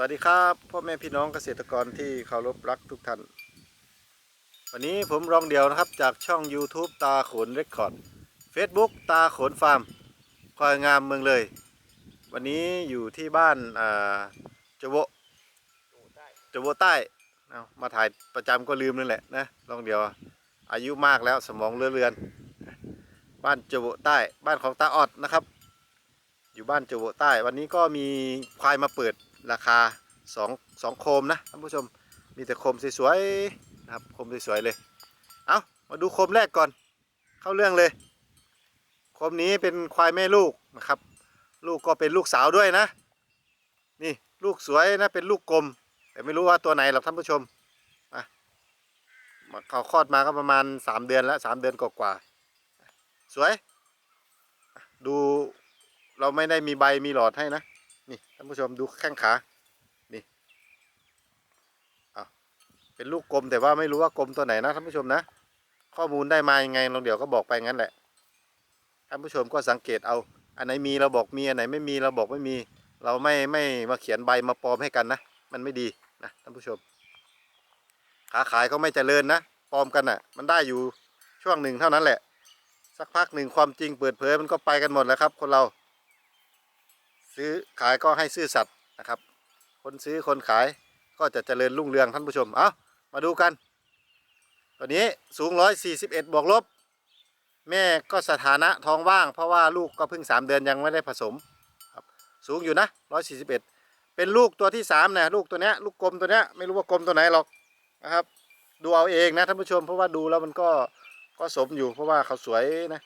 วัสดีครับพ่อแม่พี่น้องเกษตรกรที่เคารพรักทุกท่าน วันนี้ผมรองเดียวนะครับจากช่อง YouTube ตาขนเรคคอร์ด Facebook ตาขนฟาร์มควายงามเมืองเลย วันนี้อยู่ที่บ้านจโวจโวใต้เอามาถ่ายประจำก็ลืมนั่นแหละนะรองเดียว อายุมากแล้วสมองเลื่อนเลือน บ้านจโวใต้บ้านของตาออดนะครับ อยู่บ้านจโวใต้ วันนี้ก็มีควายมาเปิด ราคาสองสองโคมนะท่านผู้ชมมีแต่โคมสวยๆนะครับโคมสวยๆเลย เอามาดูโคมแรกก่อน เข้าเรื่องเลย โคมนี้เป็นควายแม่ลูกนะครับ ลูกก็เป็นลูกสาวด้วยนะ นี่ลูกสวยนะเป็นลูกกลม แต่ไม่รู้ว่าตัวไหนหรอกท่านผู้ชมมาเขาคลอดมาก็ประมาณสามเดือนแล้วสามเดือนกว่าๆสวย ดูเราไม่ได้มีใบมีหลอดให้นะ นี่ท่านผู้ชมดูแข้งขานี่เอาเป็นลูกกลมแต่ว่าไม่รู้ว่ากลมตัวไหนนะท่านผู้ชมนะ ข้อมูลได้มายังไงเราเดี๋ยวก็บอกไปงั้นแหละท่านผู้ชมก็สังเกตเอาอันไหนมีเราบอกมีอันไหนไม่มีเราบอกไม่มี เราไม่ไม่มาเขียนใบมาปลอมให้กันนะ มันไม่ดีนะท่านผู้ชมขาขายก็ไม่เจริญนะปลอมกันอะ มันได้อยู่ช่วงหนึ่งเท่านั้นแหละ สักพักหนึ่งความจริงเปิดเผยมันก็ไปกันหมดแล้วครับ คนเรา ซื้อขายก็ให้ซื่อสัตย์นะครับ คนซื้อคนขายก็จะเจริญรุ่งเรืองท่านผู้ชม เอามาดูกัน ตัวนี้สูง 141 บวกลบ แม่ก็สถานะท้องว่าง เพราะว่าลูกก็เพิ่ง 3 เดือนยังไม่ได้ผสมครับสูงอยู่นะ 141 เป็นลูกตัวที่3นะลูกตัวเนี้ยลูกกลมตัวเนี้ยไม่รู้ว่ากลมตัวไหนหรอกนะครับ ดูเอาเองนะท่านผู้ชม เพราะว่าดูแล้วมันก็ก็สมอยู่เพราะว่าเขาสวยนะ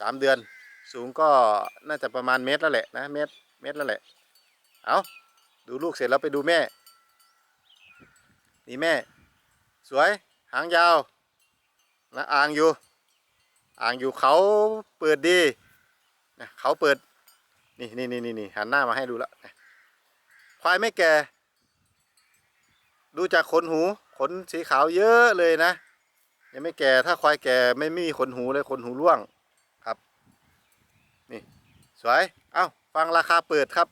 สามเดือน สูงก็น่าจะประมาณเมตรแล้วแหละนะเมตรเมตรแล้วแหละ เอาดูลูกเสร็จแล้วไปดูแม่ นี่แม่ สวย หางยาวนะอ่างอยู่ อ่างอยู่เขาเปิดดีนะเขาเปิด นี่นี่นี่นี่นี่หันหน้ามาให้ดูแล้วนะควายไม่แก่ ดูจากขนหู ขนสีขาวเยอะเลยนะ ยังไม่แก่ ถ้าควายแก่ไม่มีขนหูเลยขนหูร่วง นี่สวย เอ้าฟังราคาเปิดครับ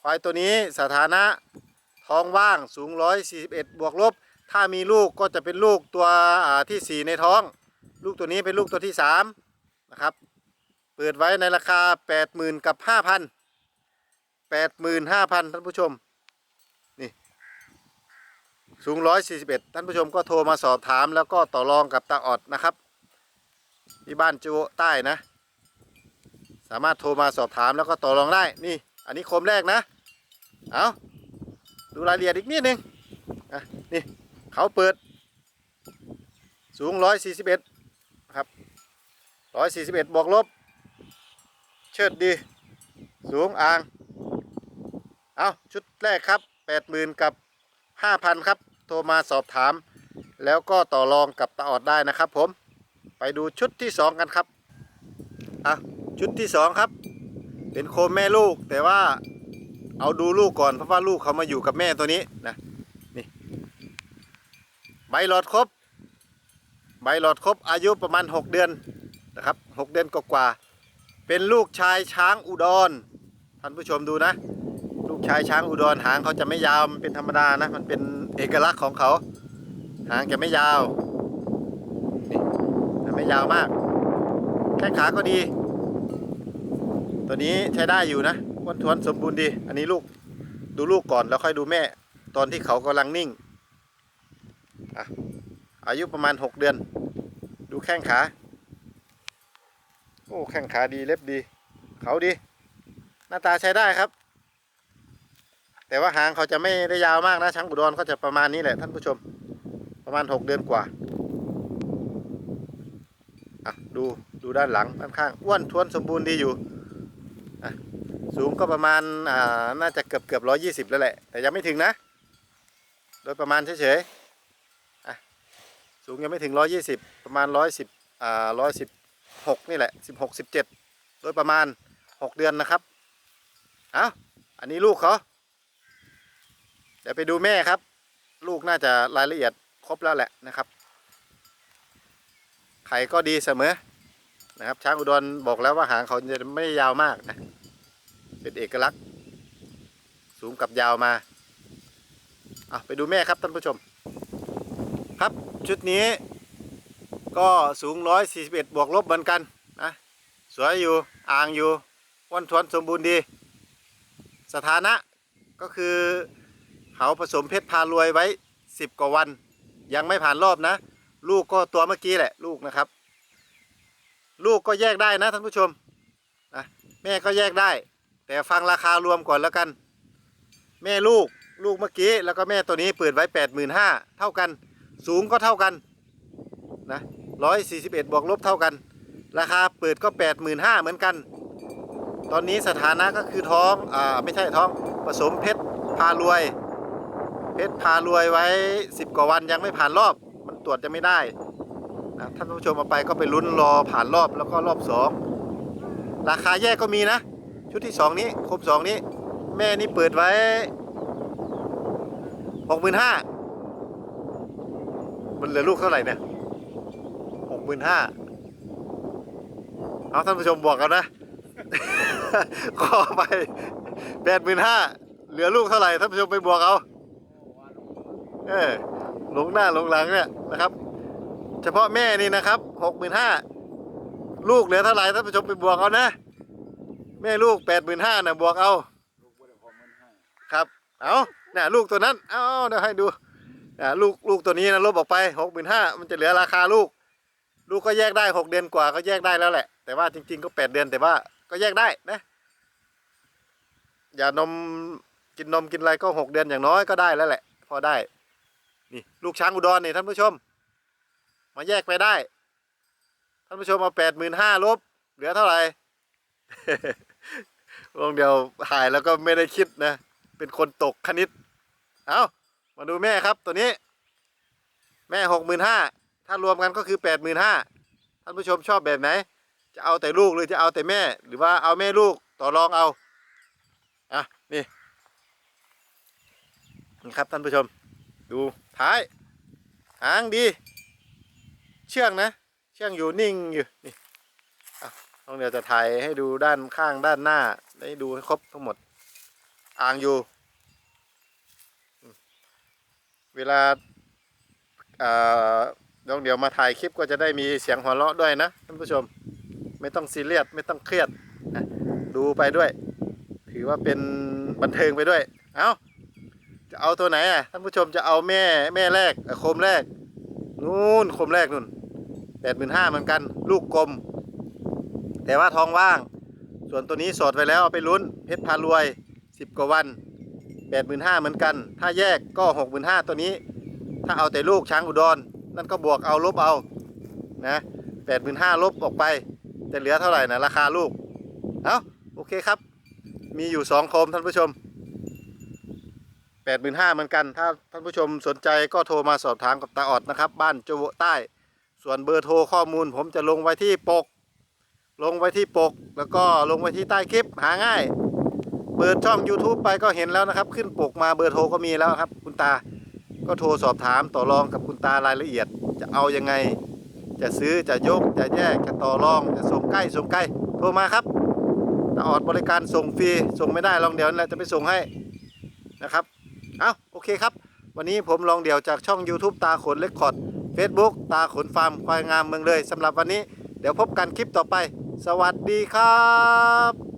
ควายตัวนี้สถานะท้องว่างสูง 141 บวกลบ ถ้ามีลูกก็จะเป็นลูกตัวอ่าที่ 4 ในท้อง ลูกตัวนี้เป็นลูกตัวที่ 3 นะครับ เปิดไว้ในราคา 80,000 กับ 5,000 85,000 ท่านผู้ชม นี่ สูง 141 ท่านผู้ชมก็โทรมาสอบถามแล้วก็ต่อรองกับตาออดนะครับ ที่บ้านจูใต้นะ สามารถโทรมาสอบถามแล้วก็ต่อรองได้นี่ อันนี้โคมแรกนะ เอาดูรายละเอียดอีกนิดนึงอะนี่เขาเปิด สูง 141ครับ141บวกลบ เชิดดี สูงอ่าง เอาชุดแรกครับ 80,000 กับ 5,000 ครับ โทรมาสอบถาม แล้วก็ต่อรองกับตาออดได้นะครับผม ไปดูชุดที่ 2 กันครับอะ ชุดที่สองครับ เป็นโคมแม่ลูก แต่ว่าเอาดูลูกก่อนเพราะว่าลูกเขามาอยู่กับแม่ตัวนี้นะนี่ใบหลอดครบ ใบหลอดครบอายุประมาณ 6 เดือนนะครับ 6 เดือนกว่าๆเป็นลูกชายช้างอุดรท่านผู้ชมดูนะ ลูกชายช้างอุดรหางเขาจะไม่ยาวมันเป็นธรรมดานะมันเป็นเอกลักษณ์ของเขา หางจะไม่ยาวนี่ไม่ยาวมากแข้งขาก็ดี ตัวนี้ใช้ได้อยู่นะอ้วนท้วนสมบูรณ์ดี อันนี้ลูกดูลูกก่อนแล้วค่อยดูแม่ ตอนที่เขากำลังนิ่งอะอายุประมาณ 6 เดือน ดูแข้งขา โอ้แข้งขาดีเล็บดี เขาดี หน้าตาใช้ได้ครับ แต่ว่าหางเขาจะไม่ได้ยาวมากนะช้างอุดรเขาจะประมาณนี้แหละท่านผู้ชม ประมาณ 6 เดือนกว่าอะดูดูด้านหลังด้านข้างอ้วนท้วนสมบูรณ์ดีอยู่ สูงก็ประมาณอ่าน่าจะเกือบเกือบร้อยยี่สิบแล้วแหละ แต่ยังไม่ถึงนะ โดยประมาณเฉยๆอะสูงยังไม่ถึงร้อยยี่สิบประมาณร้อยสิบอ่าร้อยสิบหกนี่แหละสิบหกสิบเจ็ดโดยประมาณหกเดือนนะครับเอ้าอันนี้ลูกเขาเดี๋ยวไปดูแม่ครับ ลูกน่าจะรายละเอียดครบแล้วแหละนะครับ ไข่ก็ดีเสมอนะครับช้างอุดรบอกแล้วว่าหางเขาจะไม่ยาวมากนะ เป็นเอกลักษณ์ สูงกับยาวมาอะไปดูแม่ครับท่านผู้ชม ครับชุดนี้ก็สูง 141 บวกลบเหมือนกันนะสวยอยู่อ่างอยู่อ้วนทวนสมบูรณ์ดี สถานะก็คือเขาผสมเพชรพารวยไว้ 10 กว่าวัน ยังไม่ผ่านรอบนะ ลูกก็ตัวเมื่อกี้แหละลูกนะครับ ลูกก็แยกได้นะท่านผู้ชมนะแม่ก็แยกได้ แต่ฟังราคารวมก่อนแล้วกัน แม่ลูกลูกเมื่อกี้แล้วก็แม่ตัวนี้เปิดไว้ 85,000เท่ากัน สูงก็เท่ากันนะ141 บวกลบเท่ากัน ราคาเปิดก็ 85,000เหมือนกัน ตอนนี้สถานะก็คือท้องอ่าไม่ใช่ท้องผสมเพชรพารวย เพชรพารวยไว้ 10 กว่าวันยังไม่ผ่านรอบ มันตรวจจะไม่ได้นะท่านผู้ชมเอาไปก็ไปลุ้นรอผ่านรอบแล้วก็รอบ 2 ราคาแยกก็มีนะ ชุดที่2นี้ครบ2นี้ แม่นี่เปิดไว้65,000มันเหลือลูกเท่าไหร่เนี่ย65,000เอาท่านผู้ชมบอกกันนะขอไปแปดหมื่นห้าเหลือลูกเท่าไหร่ท่านผู้ชมไปบวกเอาเออหลงหน้าหลงหลังเนี่ยนะครับ เฉพาะแม่นี่นะครับหกหมื่นห้าลูกเหลือเท่าไหร่ท่านผู้ชมไปบวกเอานะ แม่ลูกแปดหมื่นห้านะบวกเอาครับ เอาเนี่ยลูกตัวนั้น เอาเดี๋ยวให้ดูอ่าลูกลูกตัวนี้นะลบออกไปหกหมื่นห้ามันจะเหลือราคาลูก ลูกก็แยกได้หกเดือนกว่าก็แยกได้แล้วแหละ แต่ว่าจริง ๆ ก็แปดเดือนแต่ว่าก็แยกได้นะ อย่านมกินนมกินอะไรก็หกเดือนอย่างน้อยก็ได้แล้วแหละ พอได้ นี่ลูกช้างอุดรนี่ท่านผู้ชม มาแยกไปได้ ท่านผู้ชมเอาแปดหมื่นห้าลบ เหลือเท่าไหร่ ลงเดียวหายแล้วก็ไม่ได้คิดนะ เป็นคนตกคณิต เอามาดูแม่ครับตัวนี้ แม่หกหมื่นห้าถ้ารวมกันก็คือแปดหมื่นห้าท่านผู้ชมชอบแบบไหน จะเอาแต่ลูกหรือจะเอาแต่แม่ หรือว่าเอาแม่ลูกต่อรองเอา อะ นี่นี่ครับท่านผู้ชม ดูท้ายหางดี เชื่องนะ เชื่องอยู่นิ่งอยู่ นี่ น้องเดี๋ยวจะถ่ายให้ดูด้านข้างด้านหน้า ได้ดูให้ครบทั้งหมด อ่างอยู่ เวลาอ่าเดี๋ยวเดียวมาถ่ายคลิปก็จะได้มีเสียงหัวเราะด้วยนะท่านผู้ชม ไม่ต้องซีเรียสไม่ต้องเครียดนะดูไปด้วย ถือว่าเป็นบันเทิงไปด้วย เอาจะเอาตัวไหนอะท่านผู้ชมจะเอาแม่แม่แรกโคมแรกนู่นโคมแรกนู่นแปดหมื่นห้าเหมือนกัน ลูกกลม แต่ว่าท้องว่าง ส่วนตัวนี้สดไว้แล้วเอาไปลุ้นเพชรพารวยสิบกว่าวันแปดหมื่นห้าเหมือนกัน ถ้าแยกก็หกหมื่นห้าตัวนี้ ถ้าเอาแต่ลูกช้างอุดร นั่นก็บวกเอาลบเอานะแปดหมื่นห้าลบออกไปจะเหลือเท่าไหร่นะราคาลูก เอาโอเคครับ มีอยู่สองโคมท่านผู้ชมแปดหมื่นห้าเหมือนกัน ถ้าท่านผู้ชมสนใจก็โทรมาสอบถามกับตาออดนะครับ บ้านโจวใต้ ส่วนเบอร์โทรข้อมูลผมจะลงไว้ที่ปก ลงไว้ที่ปก แล้วก็ลงไว้ที่ใต้คลิปหาง่าย เปิดช่อง YouTube ไปก็เห็นแล้วนะครับ ขึ้นปกมาเบอร์โทรก็มีแล้วครับ คุณตา ก็โทรสอบถามต่อรองกับคุณตารายละเอียด จะเอายังไง จะซื้อจะยกจะแยกจะต่อรองจะส่งใกล้ส่งไกล้โทรมาครับตาออดบริการส่งฟรีส่งไม่ได้ลองเดี๋ยวนั่นแหละจะไปส่งให้นะครับเอาโอเคครับ วันนี้ผมลองเดี่ยวจากช่อง YouTube ตาขนเล็กคอร์ด Facebook ตาขนฟาร์มควายงามเมืองเลยสำหรับวันนี้เดี๋ยวพบกันคลิปต่อไป สวัสดีครับ